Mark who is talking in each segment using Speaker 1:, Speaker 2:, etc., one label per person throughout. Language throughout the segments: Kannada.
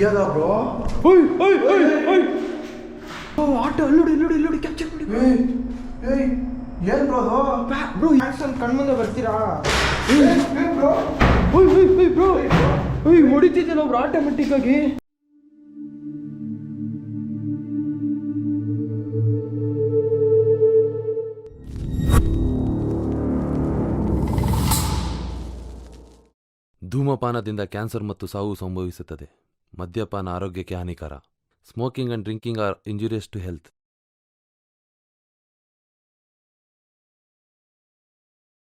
Speaker 1: ರಿಯದ ಬ್ರೋ
Speaker 2: ಓಯ್ ಓಯ್ ಓಯ್ ಓಯ್. ಓ ಆಟೋ ಅಲ್ಲೋಡಿ ಇಲ್ಲೋಡಿ ಇಲ್ಲೋಡಿ ಕ್ಯಾಪ್ಚರ್ ಮಾಡಿ
Speaker 1: ಏಯ್ ಏಯ್ ಏನ್ ಬ್ರೋ ಅದು?
Speaker 2: ಬ್ರೋ ಆಕ್ಷನ್ ಕಣ್ಮುಂದೆ ಬರ್ತೀರಾ?
Speaker 1: ಬ್ರೋ
Speaker 2: ಓಯ್ ಓಯ್ ಓಯ್ ಬ್ರೋ ಓಯ್ ಹೊಡಿತಿದ್ದಲ್ಲ ಬ್ರೋ ಆಟೋಮೆಟಿಕ್ ಆಗಿ.
Speaker 3: ಧೂಮಪಾನದಿಂದ ಕ್ಯಾನ್ಸರ್ ಮತ್ತು ಸಾವು ಸಂಭವಿಸುತ್ತದೆ. ಮದ್ಯಪಾನ ಆರೋಗ್ಯಕ್ಕೆ ಹಾನಿಕರ. Smoking and drinking are injurious to health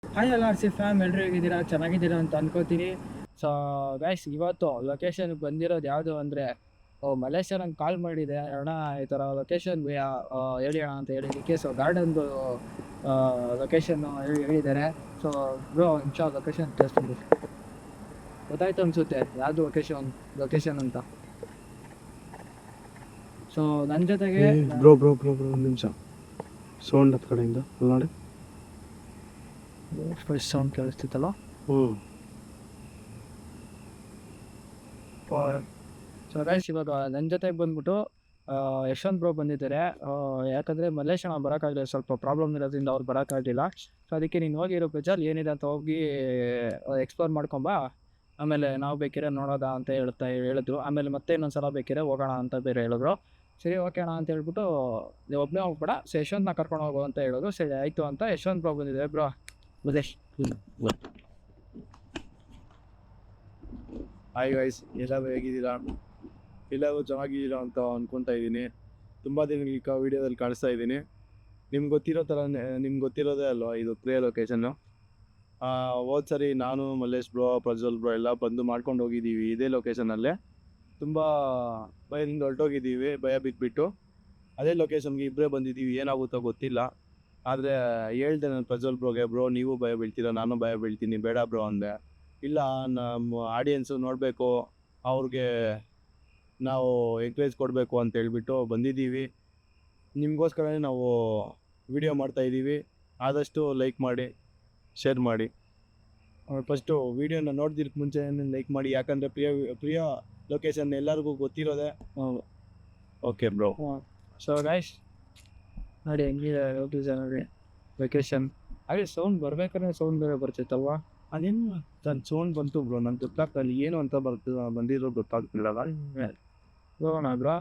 Speaker 4: hi ಎಲ್ಲ ಆರ್ ಸಿ ಫ್ಯಾಮ್ ಎಲ್ಲರೂ ಹೇಗಿದ್ದೀರಾ? ಚೆನ್ನಾಗಿದ್ದೀರಾ ಅಂತ ಅನ್ಕೋತೀನಿ. ಸೊ ಗೈಸ್ ಇವತ್ತು ಲೊಕೇಶನ್ ಬಂದಿರೋದು ಯಾವುದು ಅಂದರೆ ಮಲೇಶ್ವರ ನಂಗೆ ಕಾಲ್ ಮಾಡಿದೆ. ಅಣ್ಣ, ಈ ಥರ ಲೊಕೇಶನ್ ಹೇಳಿ ಅಣ್ಣ ಅಂತ ಹೇಳಿದ್ದಕ್ಕೆ. ಸೊ ಗಾರ್ಡನ್ದು ಲೊಕೇಶನ್ ಹೇಳಿದ್ದಾರೆ. ಸೊ ಬ್ರೋ ಇನ್ಶಾ ಲೊಕೇಶನ್ ತಿಳಿಸ್ತೀನಿ ಗೊತ್ತಾಯ್ತು ಅನ್ಸುತ್ತೆ ಯಾವ್ದು ಲೊಕೇಶನ್ ಲೊಕೇಶನ್ ಅಂತ. ಸೊ ನನ್ನ ಜೊತೆಗೆ
Speaker 5: ಬ್ರೋ ಬ್ರೋ ಬ್ರೋ ಬ್ರೋ ಒಂದು ನಿಮಿಷ. ಸೌಂಡ್ ಹತ್ತು ಕಡೆಯಿಂದ ಅಲ್ಲಿ ನೋಡಿ.
Speaker 4: ಫಸ್ಟ್ ಸೌಂಡ್ ಕೇಳಿಸ್ತಿತ್ತಲ್ಲ?
Speaker 5: ಹ್ಞೂ
Speaker 4: ಸೊ ಗೈಸ್ ಇವಾಗ ನನ್ನ ಜೊತೆಗೆ ಬಂದ್ಬಿಟ್ಟು ಯಶವಂತ್ ಬ್ರೋ ಬಂದಿದ್ದಾರೆ. ಯಾಕಂದರೆ ಮಲ್ಲೇಶಣ್ಣ ಬರೋಕ್ಕಾಗಲಿಲ್ಲ ಸ್ವಲ್ಪ ಪ್ರಾಬ್ಲಮ್ ಇರೋದ್ರಿಂದ ಅವ್ರು ಬರೋಕ್ಕಾಗಲಿಲ್ಲ ಸೊ ಅದಕ್ಕೆ ನೀನು ಹೋಗಿರೋ ಪೇಜಲ್ಲಿ ಏನಿದೆ ಅಂತ ಹೋಗಿ ಎಕ್ಸ್ಪ್ಲೋರ್ ಮಾಡ್ಕೊಂಬ. ಆಮೇಲೆ ನಾವು ಬೇಕಿದ್ರೆ ನೋಡೋದಾ ಅಂತ ಹೇಳ್ತಾ ಹೇಳಿದ್ರು. ಆಮೇಲೆ ಮತ್ತೆ ಇನ್ನೊಂದು ಸಲ ಬೇಕಿದ್ರೆ ಹೋಗೋಣ ಅಂತ ಬೇರೆ ಹೇಳಿದ್ರು. ಸರಿ, ಓಕೆ ಅಣ್ಣ ಅಂತ ಹೇಳ್ಬಿಟ್ಟು ನೀವು ಒಬ್ಬನೇ ಹೋಗ್ಬೇಡ ಸೊ ನಾ ಕರ್ಕೊಂಡು ಹೋಗು ಅಂತ ಹೇಳೋದು ಸರಿ, ಆಯಿತು ಅಂತ ಯಶವಂತ ಬ್ರೋ ಬಂದಿದೆ ಬ್ರೋ ಉದೇಶ್
Speaker 5: ಹಾಯ್ ಗೈಸ್ ಎಲ್ಲರೂ ಹೇಗಿದ್ದೀರಾ? ಎಲ್ಲರೂ ಚೆನ್ನಾಗಿದ್ದೀರಾ ಅಂತ ಅಂದ್ಕೊತಾ ಇದ್ದೀನಿ. ತುಂಬ ದಿನಗಳ ವೀಡಿಯೋದಲ್ಲಿ ಕಾಣಿಸ್ತಾ ಇದ್ದೀನಿ. ನಿಮ್ಗೆ ಗೊತ್ತಿರೋ ಥರ, ನಿಮ್ಗೆ ಗೊತ್ತಿರೋದೇ ಅಲ್ವಾ ಇದು ಪ್ಲೇ ಲೊಕೇಶನ್ನು ಹೋದ ಸರಿ ನಾನು, ಮಲ್ಲೇಶ್ ಬ್ರೋ ಪ್ರಜ್ವಲ್ ಬ್ರೋ ಎಲ್ಲ ಬಂದು ಮಾಡ್ಕೊಂಡು ಹೋಗಿದ್ದೀವಿ ಇದೇ ಲೊಕೇಶನಲ್ಲೇ ತುಂಬ ಭಯದಿಂದ ಹೊರಟೋಗಿದ್ದೀವಿ, ಭಯ ಬಿದ್ದುಬಿಟ್ಟು ಅದೇ ಲೊಕೇಶನ್ಗೆ ಇಬ್ಬರೇ ಬಂದಿದ್ದೀವಿ, ಏನಾಗುತ್ತೋ ಗೊತ್ತಿಲ್ಲ. ಆದರೆ ಹೇಳ್ದೆ ನಾನು ಪ್ರಜ್ವಲ್ ಬ್ರೋಗೆ ಬ್ರೋ, ನೀವು ಭಯ ಬೀಳ್ತೀರಾ, ನಾನು ಭಯ ಬೀಳ್ತೀನಿ, ಬೇಡ ಬ್ರೋ, ಅಂದೆ. ಇಲ್ಲ ನಮ್ಮ ಆಡಿಯನ್ಸು ನೋಡಬೇಕು, ಅವ್ರಿಗೆ ನಾವು ಎಂಕರೇಜ್ ಕೊಡಬೇಕು ಅಂತ ಹೇಳ್ಬಿಟ್ಟು ಬಂದಿದ್ದೀವಿ. ನಿಮಗೋಸ್ಕರನೇ ನಾವು ವಿಡಿಯೋ ಮಾಡ್ತಾ ಇದ್ದೀವಿ. ಆದಷ್ಟು ಲೈಕ್ ಮಾಡಿ. ಶೇರ್ ಮಾಡಿ. ಫಸ್ಟು ವೀಡಿಯೋನ ನೋಡ್ದಿರಕ್ಕೆ ಮುಂಚೆ ಲೈಕ್ ಮಾಡಿ ಯಾಕಂದರೆ ಪ್ರಿಯ ಪ್ರಿಯ ಲೊಕೇಶನ್ ಎಲ್ಲರಿಗೂ ಗೊತ್ತಿರೋದೆ. ಓಕೆ ಬ್ರೋ
Speaker 4: ಸೊ ಗೈಸ್ ನೋಡಿ ಹೆಂಗಿದೆ ಲೊಕೇಶನ್ ನೋಡಿ ಲೊಕೇಶನ್ ಹಾಗೆ ಸೌಂಡ್ ಬರ್ಬೇಕಾದ್ರೆ ಸೌಂಡ್ ಬೇರೆ ಬರ್ತೈತಲ್ವ?
Speaker 5: ಅದೇನು ನನ್ನ ಸೌಂಡ್ ಬಂತು ಬ್ರೋ ನನ್ನ ಅಲ್ಲಿ ಏನು ಅಂತ ಬರ್ತ ಬಂದಿರೋ ಗೊತ್ತಾಗ್ತಿಲ್ಲ.
Speaker 4: ಹೋಗೋಣ ಬ್ರೋ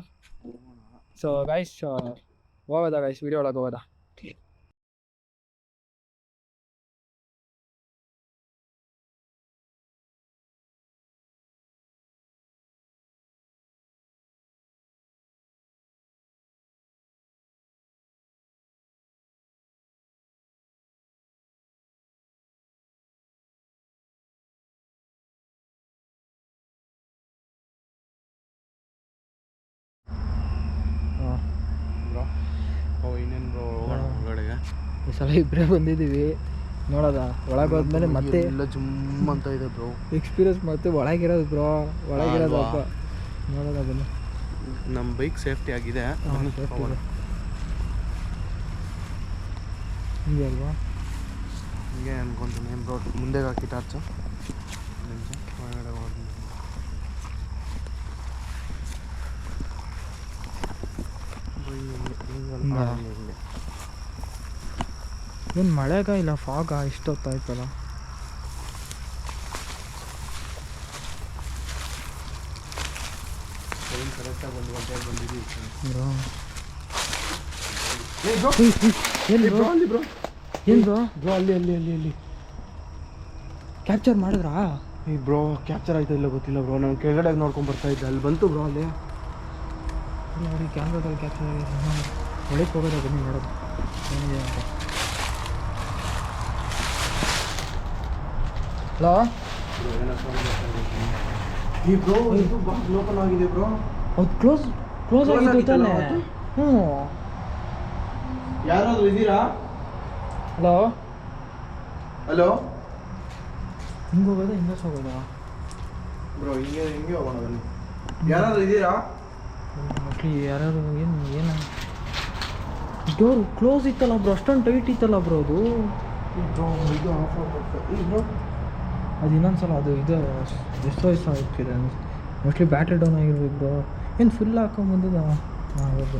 Speaker 4: ಸೊ ಗೈಸ್ ಹೋಗೋದಾ ಗೈಸ್ ವಿಡಿಯೋ ಒಳಗೆ ಹೋಗೋದಾ? ಸಲ ಇಬ್ಬರೇ ಬಂದಿದ್ದೀವಿ. ನೋಡೋದ? ಒಳಗೆ ಹೋದ್ಮೇಲೆ ಮತ್ತೆ
Speaker 5: ಎಲ್ಲ ಜುಮ್ ಅಂತ ಇದೆ ಬ್ರೋ
Speaker 4: ಎಕ್ಸ್ಪೀರಿಯನ್ಸ್ ಮತ್ತೆ ಒಳಗಿರೋದು ಬ್ರೋ ಒಳಗಿರೋದು ಅಪ್ಪ. ನೋಡೋದ ಬನ್ನಿ.
Speaker 5: ನಮ್ಮ ಬೈಕ್ ಸೇಫ್ಟಿ ಆಗಿದೆ.
Speaker 4: ಹಿಂಗೆ ಅಲ್ವಾ?
Speaker 5: ಹಿಂಗೆ ಅನ್ಕೊಂತೀನಿ. ಬ್ರೋ ಮುಂದೆ ಹಾಕಿ ಟಾರ್ಚು ನಿಮಿಷ ಒಳಗಡೆ ಹೋಗಿ
Speaker 4: ಹಿಂಗಾ? ಏನು ಮಳೆಗ ಇಲ್ಲ ಫಾಗ ಇಷ್ಟೊತ್ತಾಯ್ತಲ್ಲ ಕ್ಯಾಪ್ಚರ್ ಮಾಡಿದ್ರಾ?
Speaker 5: ಈ ಬ್ರೋ ಕ್ಯಾಪ್ಚರ್ ಆಯ್ತಾ ಇಲ್ಲ ಗೊತ್ತಿಲ್ಲ ಬ್ರೋ. ನಾನು ಕೆಳಗಡೆ ನೋಡ್ಕೊಂಡು ಬರ್ತಾ ಇದ್ದೆ. ಅಲ್ಲಿ ಬಂತು ಬ್ರೋ ಅಲ್ಲಿ.
Speaker 4: ನೋಡಿ ಕ್ಯಾಮ್ರಾದಲ್ಲಿ ಕ್ಯಾಪ್ಚರ್ ಆಗಿದೆ. ಒಳಗೆ ಹೋಗೋದ ಬನ್ನಿ ನೋಡೋದು. ಏನಿದೆ ಅಂತ. ಹಲೋ
Speaker 5: ಈ ಬ್ರೋ ಇದು ಬಾಕ್ಸ್ ಓಪನ್ ಆಗಿದೆ ಬ್ರೋ
Speaker 4: ಅದು ಕ್ಲೋಸ್ ಕ್ಲೋಸ್
Speaker 5: ಆಗಿದೆ
Speaker 4: ತಾನೆ? ಹ್ಞೂ.
Speaker 5: ಯಾರಾದರೂ ಇದ್ದೀರಾ?
Speaker 4: ಹಲೋ
Speaker 5: ಹಲೋ
Speaker 4: ಹಿಂಗೆ ಹೋಗೋದ ಹಿಂಗೆ ಹೋಗೋದಾ
Speaker 5: ಬ್ರೋ ಹಿಂಗೆ ಹಿಂಗೆ ಹೋಗೋಣ ಬನ್ನಿ. ಯಾರಾದ್ರೂ ಇದ್ದೀರಾ?
Speaker 4: ಯಾರು ಏನು ಏನು? ಡೋರ್ ಕ್ಲೋಸ್ ಇತ್ತಲ್ಲ ಬ್ರೋ ಅಷ್ಟೊಂದು ಟೈಟ್ ಇತ್ತಲ್ಲ ಬ್ರೋ ಅದು.
Speaker 5: ಬ್ರೋ ಇದು ಆಫ್ ಈ ಬ್ರೋ
Speaker 4: ಅದು ಇನ್ನೊಂದು ಸಲ ಅದು ಇದು ಎಷ್ಟೋ ಇಷ್ಟ ಆಗ್ತಿದೆ ಮೋಸ್ಟ್ಲಿ ಬ್ಯಾಟ್ರಿ ಡೌನ್ ಆಗಿರ್ಬೇಕು. ಏನು ಫುಲ್ ಹಾಕೊಂಬಂದಿದ್ದ ಹಾಂ ಹೌದು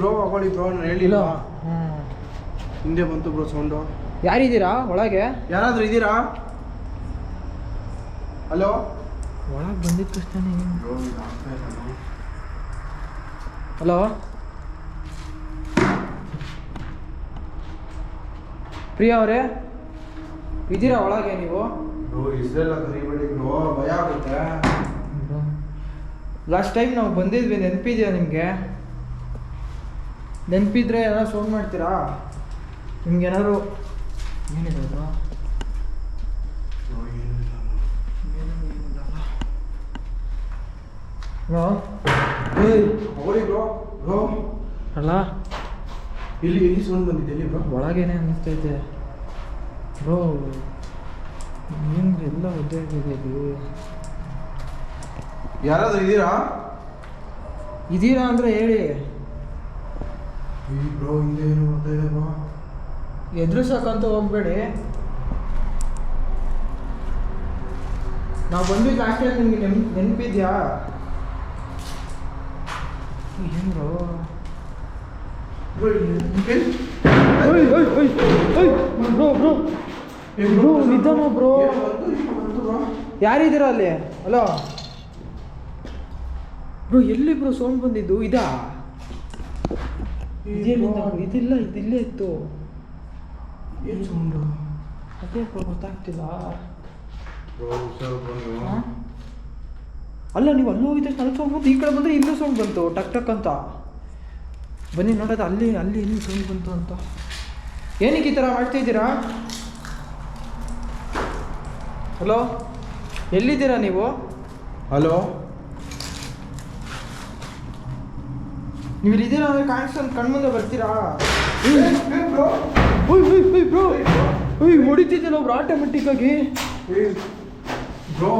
Speaker 5: ಬ್ರೋ ಹಾಕೊಳ್ಳಿ ಬ್ರೋ ನಾನು ಹೇಳಿಲ್ಲ. ಹಿಂದೆ ಬಂತು ಬ್ರೋ ಸೌಂಡು
Speaker 4: ಯಾರಿದ್ದೀರಾ ಒಳಗೆ?
Speaker 5: ಯಾರಾದರೂ ಇದ್ದೀರಾ? ಹಲೋ
Speaker 4: ಒಳಗೆ ಬಂದಿದ್ದ ತಕ್ಷಣ ಹಲೋ ಪ್ರಿಯಾ ಅವರೇ? ಇದ್ದೀರಾ ಒಳಗೆ ನೀವು?
Speaker 5: ಕರಿಬೇಡಿ ಬ್ರೋ ಭಯ ಆಗುತ್ತೆ.
Speaker 4: ಲಾಸ್ಟ್ ಟೈಮ್ ನಾವು ಬಂದಿದ್ವಿ ನೆನಪಿದೆಯಾ ನಿಮಗೆ? ನೆನಪಿದ್ರೆ ಏನಾದ್ರು ಫೋನ್ ಮಾಡ್ತೀರಾ? ನಿಮ್ಗೆ ಏನಾದ್ರು ಏನಿದೆ
Speaker 5: ಅದು?
Speaker 4: ಅಲ್ಲ
Speaker 5: ಇಲ್ಲಿ ಇಲ್ಲಿ ಸೌಂಡ್ ಬಂದಿದೆ ಇಲ್ಲಿ ಬ್ರೋ
Speaker 4: ಒಳಗೇನೆ ಅನ್ನಿಸ್ತೈತೆ ಬ್ರೋ ನಿಮ್ದು ಎಲ್ಲ ಒದ್ದೆ ಆಗಿದೆ
Speaker 5: ಯಾರಾದ್ರೂ ಇದ್ದೀರಾ
Speaker 4: ಇದೀರಾ ಅಂದ್ರೆ ಹೇಳಿ.
Speaker 5: ಈ ಬ್ರೋ ಹಿಂದೆ ಏನು ಬರ್ತಾ ಇದೆ ಬ್ರೋ.
Speaker 4: ಎದುರಿಸಕ್ಕಂತ ಹೋಗ್ಬೇಡಿ. ನಾವು ಬಂದಿದ್ದು ಟೈಮ್ ನಿಮಗೆ ನೆನ್ ನೆನಪಿದ್ಯಾ? ಏನು bro?
Speaker 5: Bro.
Speaker 4: Bro bro. Bro ನಿಧಾನ ಬ್ರೋ. ಯಾರಿದ್ದೀರಾ ಅಲ್ಲಿ? ಹಲೋ. ಬ್ರೋ ಎಲ್ಲಿ ಬ್ರೋ ಸೌಂಡ್ ಬಂದಿದ್ದು? ಇದಾ? ಇದಿಲ್ಲ ಇದಿಲ್ಲೇ ಇತ್ತು.
Speaker 5: ಏನು ಸೌಂಡು?
Speaker 4: ಅದೇ ಬ್ರೋ ಗೊತ್ತಾಗ್ತಿಲ್ಲ? ಅಲ್ಲ ನೀವು ಅಲ್ಲಿ ಹೋಗಿದ್ರೆ ತಕ್ಷಣ ಅಲ್ಲಿ ಸೌಂಡ್ ಬಂತು ಈ ಕಡೆ ಬಂದರೆ ಇಲ್ಲೂ ಸೌಂಡ್ ಬಂತು. ಟಕ್ ಟಕ್ ಅಂತ. ಬನ್ನಿ ನೋಡೋದು ಅಲ್ಲಿ ಅಲ್ಲಿ ಎಲ್ಲಿ ಸೌಂಡ್ ಬಂತು ಅಂತ. ಏನಕ್ಕೆ ಈ ಥರ ಮಾಡ್ತಿದ್ದೀರಾ ಹಲೋ? ಎಲ್ಲಿದ್ದೀರಾ ನೀವು?
Speaker 5: ಹಲೋ?
Speaker 4: ನೀವು ಇಲ್ಲಿದ್ದೀರಾ ಅಂದರೆ ಕಾಣಿಸ್ಕೊಂಡು ಕಣ್ಮುಂದೆ ಬರ್ತೀರಾ?
Speaker 5: ಬ್ರೋ!
Speaker 4: ಓಯ್ ಹೊಡಿತಿದ್ದಿಲ್ಲ ಒಬ್ರು ಆಟೋಮೆಟಿಕ್ಕಾಗಿ?
Speaker 5: ಬ್ರೋ!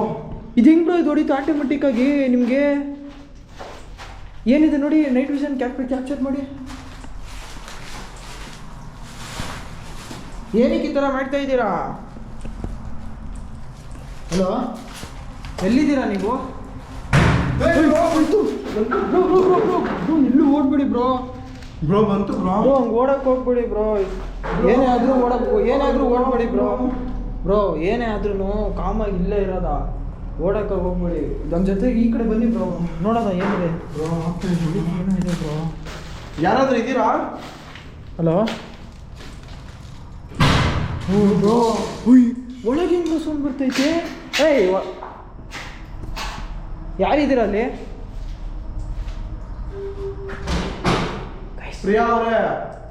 Speaker 4: ಇದು ಹೆಂಗ್ ಬ್ರೋ ಇದು ಹೊಡಿತು ಆಟೋಮೆಟಿಕ್ಕಾಗಿ ನಿಮಗೆ? ಏನಿದೆ ನೋಡಿ ನೈಟ್ ವಿಷನ್ ಕ್ಯಾಪ್ ಕ್ಯಾಪ್ಚರ್ ಮಾಡಿ. ಏನಕ್ಕೆ ಈ ಥರ ಮಾಡ್ತಾ ಇದ್ದೀರಾ? ಹಲೋ? ಎಲ್ಲಿದ್ದೀರಾ ನೀವು? ಇಲ್ಲೂ ಓಡ್ಬಿಡಿ ಬ್ರೋ.
Speaker 5: ಬ್ರೋ ಬಂತು ಬ್ರೋ.
Speaker 4: ಬ್ರೋ ಹಂಗೆ ಓಡಕ್ಕೆ ಹೋಗ್ಬಿಡಿ ಬ್ರೋ. ಏನೇ ಆದರೂ ಓಡಕ್ ಏನಾದರೂ ಓಡ್ಬಿಡಿ ಬ್ರೋ. ಬ್ರೋ ಏನೇ ಆದ್ರೂ ಕಾಮಾಗಿ ಇಲ್ಲೇ ಇರೋದ. ಓಡಕ್ಕೆ ಹೋಗ್ಬಿಡಿ. ನಮ್ಮ ಜೊತೆಗೆ ಈ ಕಡೆ ಬನ್ನಿ ಬ್ರೋ. ನೋಡೋದ ಏನಿದೆ?
Speaker 5: ಬ್ರೋ
Speaker 4: ಏನಿದೆ ಬ್ರೋ.
Speaker 5: ಯಾರಾದರೂ ಇದ್ದೀರಾ?
Speaker 4: ಹಲೋ? ಹ್ಞೂ ಬ್ರೋ. ಉಯ್ ಒಳಗಿಂದ ಸುಮ್ಮ ಸೌಂಡ್ ಬರ್ತೈತೆ. ಏಯ್ ಯಾರಿದ್ದೀರ ಅಲ್ಲಿ
Speaker 5: ಪ್ರಿಯಾ ಅವರೇ.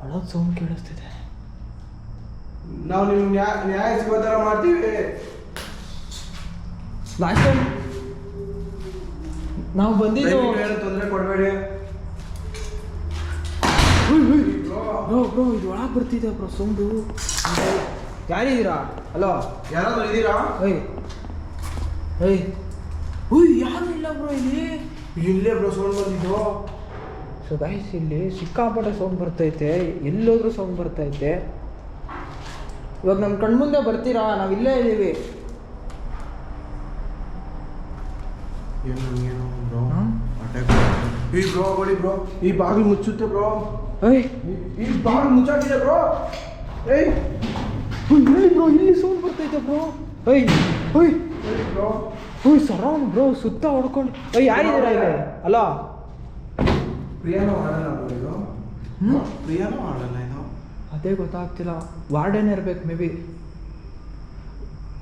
Speaker 4: ಅಳೋದು ಸೌಂಡ್ ಕೇಳಿಸ್ತಿದೆ.
Speaker 5: ನಾವು ನಿಮ್ಗೆ ನ್ಯಾಯ ನ್ಯಾಯ ಸಿಗೋ ಥರ ಮಾಡ್ತೀವಿ.
Speaker 4: ಲಾಸ್ಟ್ ಟೈಮ್ ನಾವು ಬಂದಿದ್ದು
Speaker 5: ತೊಂದರೆ ಕೊಡಬೇಡಿ.
Speaker 4: ಬ್ರೋ ಬ್ರೋ ಇದು ಒಳಗೆ ಬರ್ತಿದೆ ಬ್ರೋ ಸೌಂಡು. ಯಾರಿದ್ದೀರಾ? ಹಲೋ
Speaker 5: ಯಾರಾದ್ರೂ ಇದ್ದೀರಾ?
Speaker 4: ಏಯ್ ಏಯ್ ಉಯ್ ಯಾರು ಇಲ್ಲ ಬ್ರೋ ಇಲ್ಲಿ?
Speaker 5: ಇಲ್ಲೇ ಬ್ರೋ ಸೌಂಡ್ ಬಂದಿದ್ದು.
Speaker 4: ಸೊ ಗೈಸ್ ಇಲ್ಲಿ ಸಿಕ್ಕಾಪಟ್ಟೆ ಸೌಂಡ್ ಬರ್ತೈತೆ. ಎಲ್ಲೋದ್ರೂ ಸೌಂಡ್ ಬರ್ತೈತೆ. ಇವಾಗ ನಮ್ಮ ಕಣ್ಮುಂದೆ ಬರ್ತೀರಾ? ನಾವು ಇಲ್ಲೇ ಇದ್ದೀವಿ.
Speaker 5: ಈ ಬ್ರೋ? ಬಳಿ ಬ್ರೋ ಈ ಬಾಗಿಲು ಮುಚ್ಚುತ್ತೆ ಬ್ರೋ.
Speaker 4: ಏಯ್.
Speaker 5: ಈ ಬಾಗಿಲು ಮುಚ್ಚಾಕಿದೆ ಬ್ರೋ. ಏಯ್.
Speaker 4: ಇಲ್ಲಿ ಬ್ರೋ ಇಲ್ಲಿ ಸೌಂಡ್ ಬರ್ತೈತೆ ಬ್ರೋ. ಏಯ್.
Speaker 5: ಬ್ರೋ
Speaker 4: ಉಯ್ ಸರೌಂಡ್ ಬ್ರೋ ಸುತ್ತ ಹೊಡ್ಕೊಂಡು. ಅಯ್ಯ ಯಾರಿದ್ದೀರ ಇಲ್ಲಿ? ಅಲೋ.
Speaker 5: ಪ್ರಿಯಾನೂ ಆಡಲ್ಲ ಬ್ರೋ ಇದು?
Speaker 4: ಹ್ಮ್?
Speaker 5: ಪ್ರಿಯಾನೂ ಆಡಲ್ಲ ಇದು?
Speaker 4: ಅದೇ ಗೊತ್ತಾಗ್ತಿಲ್ಲ. ವಾರ್ಡನ್ ಇರ್ಬೇಕು may be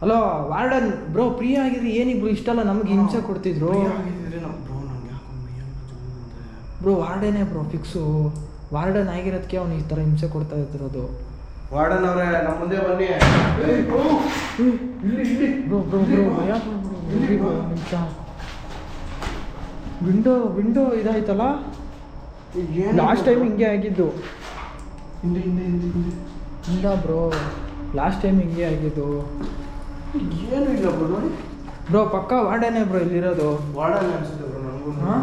Speaker 4: alone warden bro ಪ್ರಿಯ ಆಗಿದ್ರೆ ಏನಿಗೆ ಬ್ರೋ? ಇಷ್ಟಲ್ಲ ನಮ್ಗೆ ಹಿಂಸೆ ಕೊಡ್ತಿದ್ರು.
Speaker 5: ಪ್ರಿಯಾ ಆಗಿದ್ರೆ ಬ್ರೋ ನಂಗೆ ಯಾಕೋ ಮೈಯೆಲ್ಲ ಜುಮ್ ಅಂತ
Speaker 4: ಬ್ರೋ ವಾರ್ಡನೇ ಬ್ರೋ ಫಿಕ್ಸು ವಾರ್ಡನ್ ಆಗಿರೋದಕ್ಕೆ ಅವ್ನು ಈ ಥರ ಹಿಂಸೆ ಕೊಡ್ತಾ ಇದ್ದಿರೋದು
Speaker 5: ವಾರ್ಡನ್ ಅವರೇ ನಮ್ಮ ಮುಂದೆ ಬನ್ನಿ. ಇಲ್ಲಿ ಇಲ್ಲಿ.
Speaker 4: Bro bro bro bro window window ಇದಾಯ್ತಲ್ಲ?
Speaker 5: ಏನು
Speaker 4: ಲಾಸ್ಟ್ ಟೈಮ್ ಹಿಂಗೆ ಆಗಿದ್ದು.
Speaker 5: ಹಿಂದೆ ಹಿಂದೆ ಹಿಂದೆ ಹಿಂದೆ.
Speaker 4: ಇಲ್ಲ ಬ್ರೋ ಲಾಸ್ಟ್ ಟೈಮ್ ಹಿಂಗೆ ಆಗಿದ್ದು.
Speaker 5: ಏನು ಇಲ್ಲ ಬ್ರೋ? ನೋಡಿ
Speaker 4: ಬ್ರೋ ಪಕ್ಕ ವಾರ್ಡನೇ ಬ್ರೋ ಇಲ್ಲಿರೋದು.
Speaker 5: ವಾರ್ಡನ್ ಅನ್ಸುತ್ತೆ ಬ್ರೋ ನನಗೂ
Speaker 4: ಹಾಂ?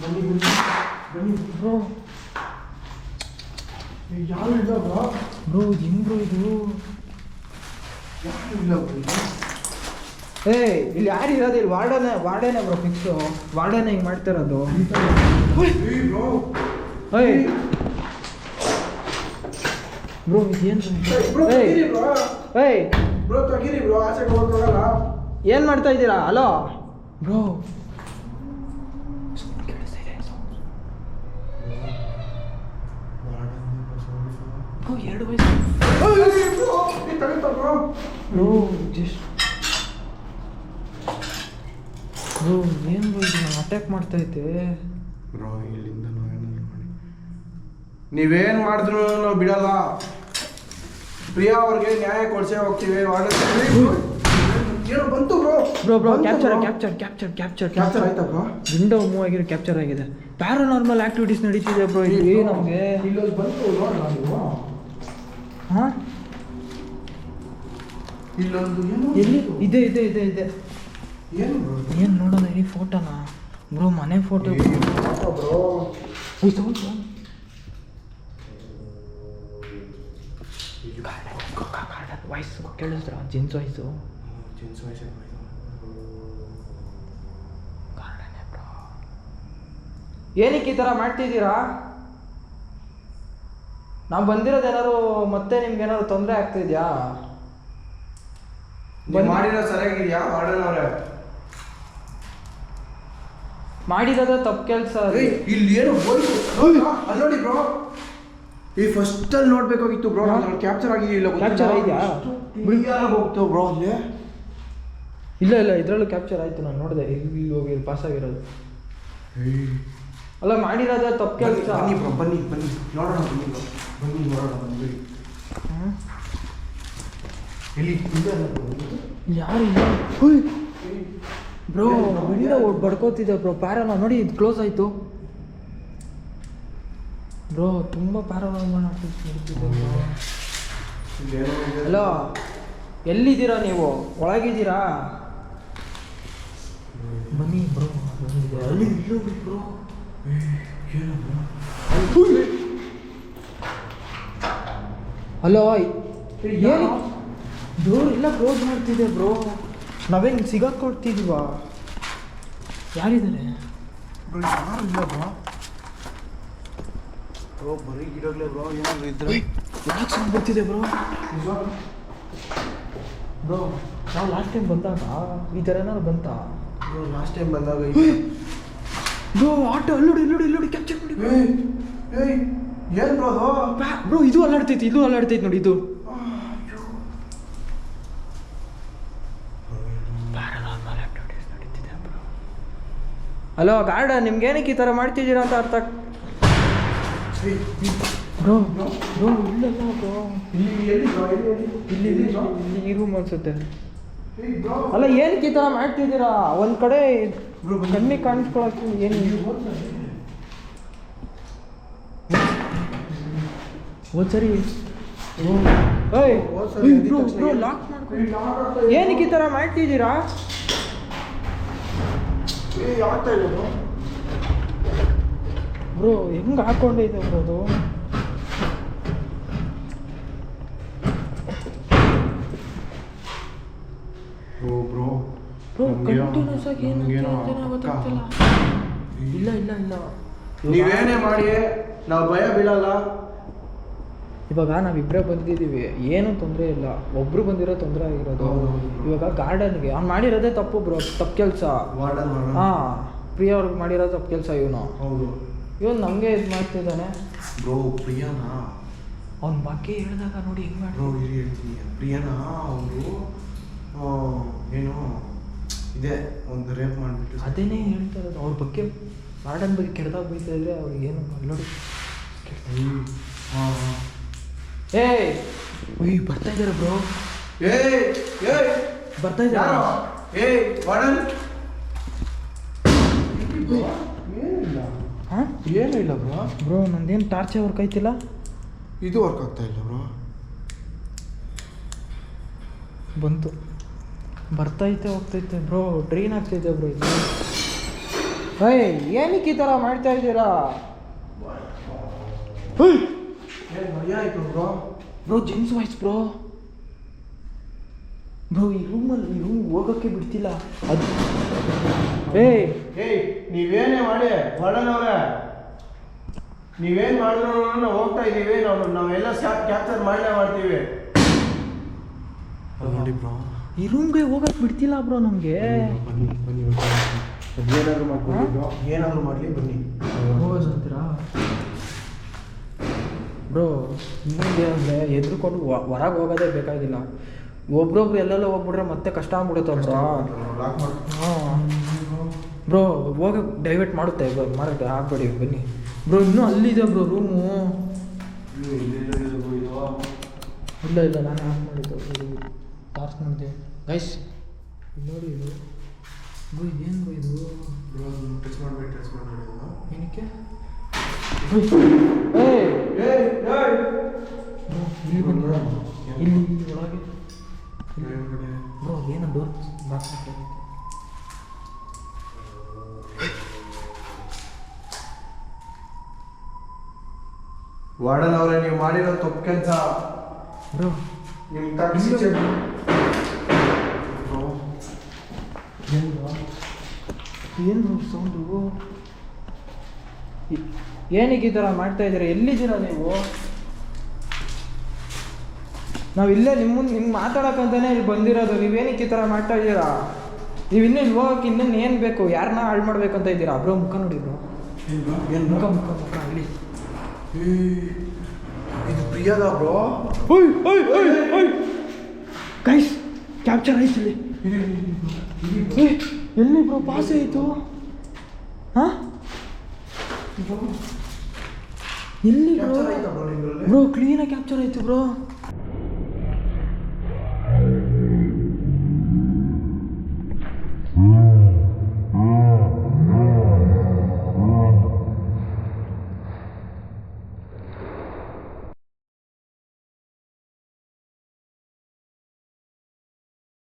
Speaker 5: ಬನ್ನಿ ಬನ್ನಿ. ಬನ್ನಿ
Speaker 4: ಬ್ರೋ.
Speaker 5: ಯಾರು ಇಲ್ಲ ಬ್ರೋ
Speaker 4: ಹೆಂಗ್ ಬ್ರೋ ಇದು
Speaker 5: ಇಲ್ಲ ಬ್ರೋ.
Speaker 4: ಏಯ್ ಇಲ್ಲಿ ಯಾರು ಇರೋದು ಇಲ್ಲಿ ವಾರ್ಡನೆ ವಾರ್ಡೇನೆ ಬ್ರೋ ಫಿಕ್ಸು ವಾರ್ಡನ್ ಹಿಂಗೆ ಮಾಡ್ತಿರೋದು
Speaker 5: ಏಯ್
Speaker 4: ಬ್ರೋ. ಏನು
Speaker 5: ಏಯ್. ಬ್ರೋ ತೆಗೀರಿ ಬ್ರೋ. ಆಚೆಗೆ ಹೋಗಕ್ಕಾಗಲ್ಲ.
Speaker 4: ಏನು ಮಾಡ್ತಾ ಇದ್ದೀರಾ? ಹಲೋ ಬ್ರೋ ಎರಡು ವಯಸ್ಸು. ಬ್ರೋ ಏನು ಬ್ರೋ ಇದು? ಅಟ್ಯಾಕ್ ಮಾಡ್ತಾ ಐತೆ
Speaker 5: ಬ್ರೋ ಇಲ್ಲಿಂದ ನೀವೇನು ಮಾಡಿ. ನೀವೇನ್ ಮಾಡಿದ್ರು ನಾವು ಬಿಡಲ್ಲ. ಪ್ರಿಯಾ ಅವ್ರಿಗೆ ನ್ಯಾಯ ಕೊಡ್ಸೇ ಹೋಗ್ತೀವಿ. ಏನೋ ಬಂತು bro.
Speaker 4: Bro bro capture capture capture capture
Speaker 5: capture ಆಯ್ತಾ ಬ್ರೋ?
Speaker 4: ವಿಂಡೋ ಮೂವ್ ಆಗಿರೋ ಕ್ಯಾಪ್ಚರ್ ಆಗಿದೆ. ಪ್ಯಾರಾನಾರ್ಮಲ್ ಆಕ್ಟಿವಿಟೀಸ್ ನಡೀತಿದೆ ಬ್ರೋ ಇಲ್ಲಿ ನಮಗೆ.
Speaker 5: ಇಲ್ಲೊಂದು ಬಂತು ನೋಡೋಣ
Speaker 4: ಹಾಂ?
Speaker 5: ಇಲ್ಲೊಂದು ಏನು?
Speaker 4: ಎಲ್ಲಿ? ಇದೆ ಇದೆ ಇದೆ ಇದೆ.
Speaker 5: ಏನು
Speaker 4: ಏನು ನೋಡೋಣ ಈ ಫೋಟೋನ ಬ್ರೋ ಮನೆ ಫೋಟೋ ವಾಯ್ಸ್ ಕೇಳಿಸ್ರ ಜೀನ್ಸ್ ವಾಯ್ಸು ಏನಕ್ಕೆ ಈ ಥರ ಮಾಡ್ತಿದ್ದೀರಾ? ನಾವು ಬಂದಿರೋದು ಏನಾದ್ರು ಮತ್ತೆ ನಿಮ್ಗೆ ಏನಾದ್ರು ತೊಂದರೆ ಆಗ್ತಿದ್ಯಾ
Speaker 5: ನೀವು ಮಾಡಿರೋ ಸರಿಯಾಗಿದ್ಯಾ? ವಾರ್ಡನ್ ಅವರೇ
Speaker 4: ಮಾಡಿರೋದೇ ತಪ್ಪು ಕೆಲಸ
Speaker 5: ಇಲ್ಲಿ ಏನು ಹೋಯ್ತು ಅಲ್ಲಿ ನೋಡಿ ಬ್ರೋ ಈ ಫಸ್ಟ್ ಅಲ್ಲಿ ನೋಡ್ಬೇಕಾಗಿತ್ತು ಬ್ರೋ ನಾನು ಕ್ಯಾಪ್ಚರ್ ಆಗಿದೆಯಿಲ್ಲ
Speaker 4: ಕ್ಯಾಪ್ಚರ್ ಆಗಿದ್ಯಾ?
Speaker 5: ಹೋಗ್ತು ಬ್ರೋ ಅಲ್ಲಿ?
Speaker 4: ಇಲ್ಲ ಇಲ್ಲ ಇದರಲ್ಲೂ ಕ್ಯಾಪ್ಚರ್ ಆಯಿತು ನಾನು ನೋಡಿದೆ. ಇಲ್ಲಿ ಹೋಗಿ ಇಲ್ಲಿ ಪಾಸ್ ಆಗಿರೋದು. ಅಲ್ಲ ಮಾಡಿರೋದ ತಪ್ಪು ಕೆಲಸ.
Speaker 5: ಬನ್ನಿ ಬ್ರೋ ಬನ್ನಿ ಬನ್ನಿ. ನೋಡೋಣ ಬನ್ನಿ ಬ್ರೋ. ಬನ್ನಿ ನೋಡೋಣ ಬನ್ನಿ. ಇಲ್ಲಿ ಯಾರು?
Speaker 4: ಯಾರು ಬ್ರೋ ವಿಂಡೋ ಬಡ್ಕೋತಿದ್ದೆ ಬ್ರೋ. ಪ್ಯಾರನ ನೋಡಿ ಇದು ಕ್ಲೋಸ್ ಆಯಿತು. ಬ್ರೋ ತುಂಬ
Speaker 5: ಇದೆ.
Speaker 4: ಹಲೋ ಎಲ್ಲಿದ್ದೀರಾ ನೀವು? ಒಳಗಿದ್ದೀರಾ? ಬನ್ನಿ ಬ್ರೋ ಬ್ರೋ? ಹಲೋ ಏನು ಡೋರ್ ಎಲ್ಲ ಕ್ಲೋಸ್ ಮಾಡ್ತಿದೆ ಬ್ರೋ. ನಾವೇನು ಸಿಗಾಕೊಡ್ತಿದ್ವಾ ಯಾರಿದ್ದಾರೆ?
Speaker 5: ಬ್ರೋ ಯಾರು ಇಲ್ಲ ಬ್ರೋ? ಬ್ರೋ ಬರೀ ಗಿಡಗಳೇ ಬ್ರೋ ಏನಾದ್ರು ಇದ್ರೆ.
Speaker 4: ಯಾಕೆ ಚೆನ್ನಾಗಿ ಬರ್ತಿದೆ ಬ್ರೋ? ಬ್ರೋ ನಾವು ಲಾಸ್ಟ್ ಟೈಮ್ ಬಂದಾಗ ಈ ಥರ ಏನಾದ್ರು ಬಂತಾ?
Speaker 5: ಬ್ರೋ ಲಾಸ್ಟ್ ಟೈಮ್ ಬಂದಾಗ
Speaker 4: ಬ್ರೋ ಆಟೋ ಅಲ್ಲೋಡಿ ಇಲ್ಲೋಡಿ ಇಲ್ಲೋಡಿ ಕ್ಯಾಪ್ಚರ್ ಮಾಡಿ
Speaker 5: ಏಯ್ ಏಯ್ ಏನು ಬ್ರೋ
Speaker 4: ಬ್ರೋ ಇದು ಅಲ್ಲಾಡ್ತೈತಿ ಇದು ಅಲ್ಲಾಡ್ತೈತಿ ನೋಡಿ ಇದು. ಹಲೋ ಗಾರ್ಡ ನಿಮ್ಗೆ ಏನಕ್ಕೆ ಈ ಥರ ಮಾಡ್ತಿದ್ದೀರಾ ಅಂತ ಅರ್ಥ ಬ್ರೋ ಬ್ರೋ ಇಲ್ಲಲ್ಲ ಬ್ರೋ.
Speaker 5: ಇಲ್ಲಿ
Speaker 4: ಇಲ್ಲಿ ಇಲ್ಲಿ ಇಲ್ಲಿ ಈ ರೂಮ್ ಅನ್ಸುತ್ತೆ.
Speaker 5: ಏಯ್ ಬ್ರೋ.
Speaker 4: ಅಲ್ಲ ಏನಕ್ಕೆ ಈ ಥರ ಮಾಡ್ತಿದ್ದೀರಾ? ಒಂದು ಕಡೆ ಕಣ್ಣಿಗೆ ಕಾಣಿಸ್ಕೊಳಕ್ಕೆ ಏನು ಓ ಸರಿ ಓಯ್
Speaker 5: ಹೋದ್ ಸರಿ ಅಂದಿದ್
Speaker 4: ಬ್ರೋ ಬ್ರೋ ಲಾಕ್ ಮಾಡ್ಕೊ
Speaker 5: ಏಯ್, ಯಾರ್ ಆಗ್ತಾ ಇದೆ?
Speaker 4: ಏನಕ್ಕೆ ಈ ಥರ ಮಾಡ್ತಿದ್ದೀರಾ
Speaker 5: ಬ್ರೋ
Speaker 4: ಬ್ರೋ ಹೆಂಗೆ ಹಾಕೊಂಡಿದೆ ಬ್ರೋ ಅದು?
Speaker 5: ಬ್ರೋ ಬ್ರೋ
Speaker 4: ಕಂಟಿನ್ಯೂಸ್ ಆಗಿ ಏನು ಗೊತ್ತಾಗ್ತಿಲ್ಲ ಇಲ್ಲ ಇಲ್ಲ ಇಲ್ಲ
Speaker 5: ನೀವೇನೇ ಮಾಡಿ ನಾವು ಭಯ ಬೀಳಲ್ಲ
Speaker 4: ಇವಾಗ ನಾವಿಬ್ಬರೇ ಬಂದಿದ್ದೀವಿ ಏನೂ ತೊಂದರೆ ಇಲ್ಲ. ಒಬ್ರು ಬಂದಿರೋ ತೊಂದರೆ ಆಗಿರೋದು. ಇವಾಗ ಗಾರ್ಡನ್ಗೆ ಅವ್ನು ಮಾಡಿರೋದೇ ತಪ್ಪು ಬ್ರೋ ತಪ್ಪು ಕೆಲಸ. ಹಾಂ ಪ್ರಿಯ ಅವ್ರಿಗೆ ಮಾಡಿರೋ ತಪ್ಪು ಕೆಲಸ ಇವನು.
Speaker 5: ಹೌದು.
Speaker 4: ಇವನು ನಮಗೆ ಇದು ಮಾಡ್ತಿದ್ದಾನೆ.
Speaker 5: ಬ್ರೋ ಪ್ರಿಯಾನಾ?
Speaker 4: ಅವ್ನ ಬಗ್ಗೆ ಹೇಳಿದಾಗ ನೋಡಿ ಹೆಂಗೆ ಮಾಡಿ
Speaker 5: ಪ್ರಿಯಾನಾ ಅವರು ಏನು? ಇದೆ ಒಂದು ರೇಪ್ ಮಾಡಿಬಿಟ್ಟು
Speaker 4: ಅದೇನೇ ಹೇಳ್ತಾ ಇರೋದು ಅವ್ರ ಬಗ್ಗೆ ಗಾರ್ಡನ್ ಬಗ್ಗೆ ಕೆಡ್ದಾಗ ಬೈತಾ ಇದ್ರೆ ಅವ್ರಿಗೆ ಏನು ನೋಡಿ
Speaker 5: ಹಾಂ ಹಾಂ.
Speaker 4: ಏಯ್! ಉಯ್ ಬರ್ತಾ ಇದ್ದಾರೆ ಬ್ರೋ.
Speaker 5: ಏಯ್ ಏಯ್!
Speaker 4: ಬರ್ತಾ ಇದ್ದಾರೆ
Speaker 5: ಏಯ್ ವಾರ್ಡನ್? ಏನಿಲ್ಲ.
Speaker 4: ಹಾಂ?
Speaker 5: ಏನೂ ಇಲ್ಲ ಬ್ರೋ.
Speaker 4: ಬ್ರೋ ನಂದೇನು ಟಾರ್ಚೆ ವರ್ಕ್ ಆಯ್ತಿಲ್ಲ
Speaker 5: ಇದು ವರ್ಕ್ ಆಗ್ತಾ ಇಲ್ಲ ಬ್ರೋ.
Speaker 4: ಬಂತು. ಬರ್ತೈತೆ ಹೋಗ್ತೈತೆ ಬ್ರೋ ಡ್ರೈನ್ ಆಗ್ತೈತೆ ಬ್ರೋ ಇದು ಏಯ್ ಏನಕ್ಕೆ ಈ ಥರ ಮಾಡ್ತಾ ಇದ್ದೀರಾ?
Speaker 5: ಆಯ್ತು bro.
Speaker 4: Bro gents voice bro. Bro ಈ ರೂಮಲ್ಲಿ ಈ ರೂಮ್ ಹೋಗೋಕ್ಕೆ ಬಿಡ್ತಿಲ್ಲ. ಅದು ಏಯ್.
Speaker 5: ಏಯ್ ನೀವೇನೇ ಮಾಡಿ ಮಾಡೋಣ ನೀವೇನ್ ಮಾಡಿದ್ರು ನಾವು ಹೋಗ್ತಾ ಇದ್ದೀವಿ ನಾವು ನಾವೆಲ್ಲ ಕ್ಯಾಪ್ಚರ್ ಮಾಡಲೇ ಮಾಡ್ತೀವಿ. ನೋಡಿ ಬ್ರೋ
Speaker 4: ಈ ರೂಮ್ಗೆ ಹೋಗಕ್ಕೆ ಬಿಡ್ತಿಲ್ಲ ಬ್ರೋ ನಮಗೆ.
Speaker 5: ಬನ್ನಿ ಬನ್ನಿ ಏನಾದರೂ ಮಾಡ್ಕೊಂಡು ಏನಾದ್ರು ಮಾಡಲಿ ಬನ್ನಿ.
Speaker 4: ಹೋಗೋದಂತೀರಾ ಬ್ರೋ ಇನ್ನೊಂದು ಅಂದರೆ ಎದ್ರುಕೊಂಡು ಹೊರಗೆ ಹೋಗೋದೇ ಬೇಕಾಗಿಲ್ಲ. ಒಬ್ರೊಬ್ರು ಎಲ್ಲೆಲ್ಲೋ ಹೋಗ್ಬಿಟ್ರೆ ಮತ್ತೆ ಕಷ್ಟ ಆಗ್ಬಿಡುತ್ತೆ ಬ್ರೋ ಹಾಂ. ಬ್ರೋ ಹೋಗ ಡೈವರ್ಟ್ ಮಾಡುತ್ತೆ ಬ್ರೋ ಮಾಡೋಕ್ಕೆ ಆಗ್ಬೇಡಿ ಬನ್ನಿ. ಬ್ರೋ ಇನ್ನೂ ಅಲ್ಲಿದೆ ಬ್ರೋ ರೂಮು ಇಲ್ಲ ಇಲ್ಲ ನಾನು ಆಫ್ ಮಾಡಿದ್ದು. ಟಾರ್ಚ್ ಮಾಡಿದೆ ಗೈಸ್ ನೋಡಿ ಇದು. ಬ್ರೋ ಇದೇನು ಬ್ರೋ ಇದು
Speaker 5: ಟಚ್ ಮಾಡಬೇಡಿ ಟಚ್ ಮಾಡಬೇಡಿ
Speaker 4: ಏನಕ್ಕೆ?
Speaker 5: ಏಯ್ ಏ
Speaker 4: ಇಲ್ಲಿ ಬನ್ನಿ. ಇಲ್ಲಿ ಇಲ್ಲಿ ಒಳಗೆ. ಬ್ರೋ ಏನು ಡೋರ್ ಬಾಕ್ಸ್
Speaker 5: ವಾರ್ಡನ್ ಅವರೇ ನೀವು ಮಾಡಿರೋ ತಪ್ಪು ಕೆಲಸ.
Speaker 4: ಬ್ರೋ ಏನು ಸೌಂಡು ಏನಕ್ಕೆ ಈ ಥರ ಮಾಡ್ತಾ ಇದ್ದೀರಾ? ಎಲ್ಲಿದ್ದೀರಾ ನೀವು? ನಾವು ಇಲ್ಲೇ ನಿಮ್ಮ ನಿಮ್ಗೆ ಮಾತಾಡೋಕ್ಕಂತಾನೆ ಇಲ್ಲಿ ಬಂದಿರೋದು. ನೀವೇನಕ್ಕೆ ಈ ಥರ ಮಾಡ್ತಾ ಇದ್ದೀರಾ? ನೀವು ಇನ್ನೂ ಇಲ್ಲಿ ಹೋಗಕ್ಕೆ ಇನ್ನೇನು ಏನು ಬೇಕು? ಯಾರನ್ನ ಹಾಳು ಮಾಡ್ಬೇಕಂತ ಇದ್ದೀರಾ? ಬ್ರೋ ಮುಖ ನೋಡಿ ಬ್ರೋ.
Speaker 5: ಏನು
Speaker 4: ಮುಖ ಮುಖ ಮುಖ ಆಗಲಿ
Speaker 5: ಇದು ಪ್ರಿಯದ ಬ್ರೋ?
Speaker 4: ಗೈಸ್ ಕ್ಯಾಪ್ಚರ್ ಆಯ್ತು ಇಲ್ಲಿ. ಎಲ್ಲಿ ಬ್ರೋ ಪಾಸ್ ಆಯಿತು? ಹಾಂ? ಎಲ್ಲಿ ಬ್ರೋ ಬ್ರೋ ಕ್ಲೀನಾಗಿ ಕ್ಯಾಪ್ಚರ್ ಆಯ್ತು ಬ್ರೋ.